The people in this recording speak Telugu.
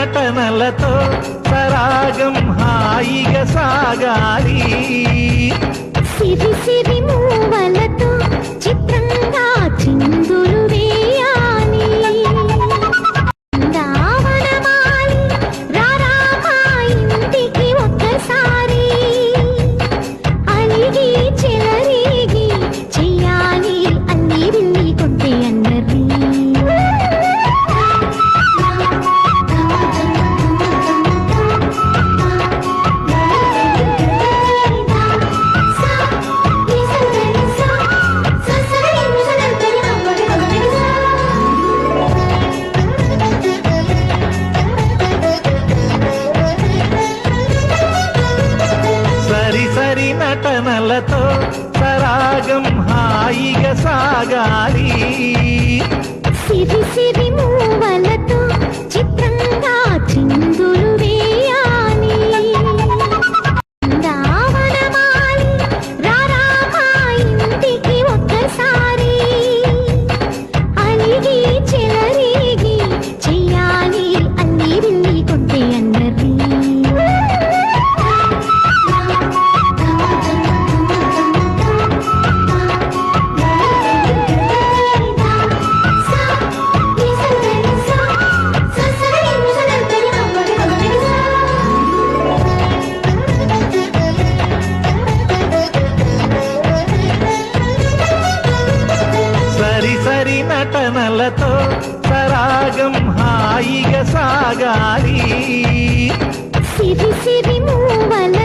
నటనలతో సరాగం హాయిగా సాగాలి. సిరి సిరి మూ సరి నటనలతో సరాగం హాయిగా సాగాలి. సిరి సిరి నటనలతో సరాగం హాయిగా సాగాలి. సిరి సిరి మూవల